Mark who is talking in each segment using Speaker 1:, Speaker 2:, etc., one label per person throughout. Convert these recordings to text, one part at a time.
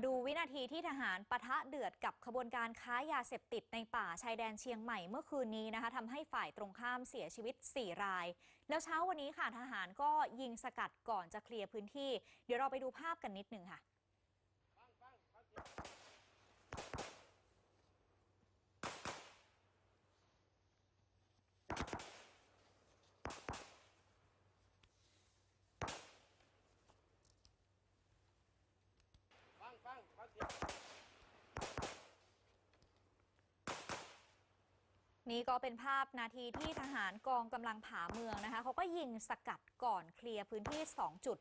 Speaker 1: มาดูวินาทีที่ทหารปะทะเดือดกับขบวนการค้ายาเสพติดในป่าชายแดนเชียงใหม่เมื่อคืนนี้นะคะทำให้ฝ่ายตรงข้ามเสียชีวิต 4 ราย แล้วเช้าวันนี้ค่ะทหารก็ยิงสกัดก่อนจะเคลียร์พื้นที่ เดี๋ยวเราไปดูภาพกันนิดหนึ่งค่ะ
Speaker 2: ฟังฟังฟังเสียง
Speaker 1: นี่ก็เป็นภาพนาทีที่ทหารกองกำลังผาเมืองนะคะเขาก็ยิงสกัดก่อนเคลียร์พื้นที่ 2 จุด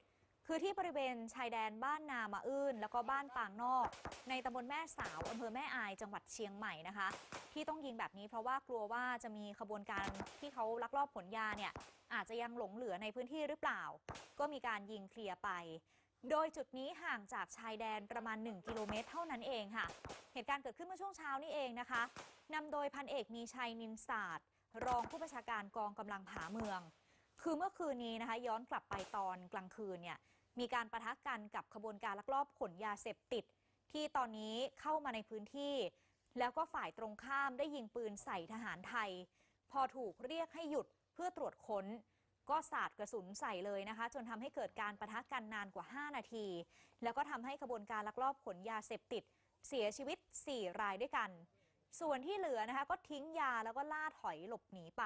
Speaker 1: คือที่บริเวณชายแดนบ้านนามาอื้นแล้วก็บ้านปางนอก ในตำบลแม่สาวอำเภอแม่อายจังหวัดเชียงใหม่นะคะ ที่ต้องยิงแบบนี้เพราะว่ากลัวว่าจะมีขบวนการที่เขาลักลอบขนยาเนี่ยอาจจะยังหลงเหลือในพื้นที่หรือเปล่า ก็มีการยิงเคลียร์ไป โดยจุดนี้ห่างจากชายแดนประมาณ 1 กิโลเมตรเท่านั้นเองค่ะ ตุการณ์เกิดขึ้นเมื่อช่วงเช้านี่เองนะคะนำโดยพันเอกมีชัยนินศาสตร์ รองผู้บัญชาการกองกำลังผาเมือง คือเมื่อคืนนี้นะคะ ย้อนกลับไปตอนกลางคืนเนี่ยมีการประทะกันกับขบวนการลักลอบขนยาเสพติด ที่ตอนนี้เข้ามาในพื้นที่ แล้วก็ฝ่ายตรงข้ามได้ยิงปืนใส่ทหารไทย พอถูกเรียกให้หยุดเพื่อตรวจค้นก็สาดกระสุนใส่เลยนะคะ จนทำให้เกิดการประทะกันนานกว่า 5 นาที แล้วก็ทำให้ขบวนการลักลอบขนยาเสพติด เสียชีวิต 4 รายด้วยกัน ส่วนที่เหลือนะคะก็ทิ้งยาแล้วก็ล่าถอยหลบหนีไป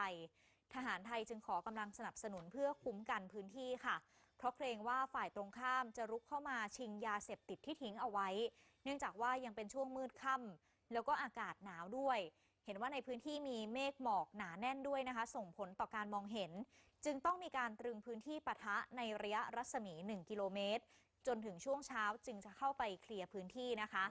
Speaker 1: ทหารไทยจึงขอกำลังสนับสนุนเพื่อคุ้มกันพื้นที่ค่ะ เพราะเกรงว่าฝ่ายตรงข้ามจะรุกเข้ามาชิงยาเสพติดที่ทิ้งเอาไว้ เนื่องจากว่ายังเป็นช่วงมืดค่ำแล้วก็อากาศหนาวด้วยเห็นว่าในพื้นที่มีเมฆหมอกหนาแน่นด้วยนะคะ ส่งผลต่อการมองเห็น จึงต้องมีการตรึงพื้นที่ปะทะในระยะรัศมี 1 กิโลเมตร จนถึงช่วงเช้าจึงจะเข้าไปเคลียร์พื้นที่นะคะ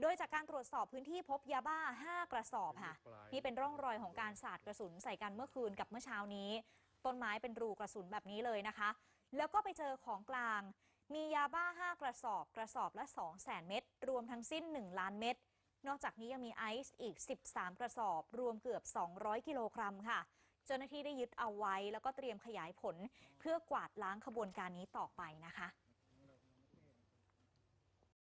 Speaker 1: โดยจากการตรวจสอบพื้นที่พบยาบ้า 5 กระสอบค่ะ นี่เป็นร่องรอยของการสาดกระสุนใส่กันเมื่อคืนกับเมื่อเช้านี้ ต้นไม้เป็นรูกระสุนแบบนี้เลยนะคะ แล้วก็ไปเจอของกลาง มียาบ้า 5 กระสอบ กระสอบละ 2 0 0แสนเม็ดรวมทั้งสิ้น 1 ล้านเม็ดนอกจากนี้ยังมีไอซ์อีก 13 กระสอบ รวมเกือบ 200 กิโลกรัมค่ะ เจ้าหน้าที่ได้ยึดเอาไว้ แล้วก็เตรียมขยายผลเพื่อกวาดล้างขบวนการนี้ต่อไปนะคะ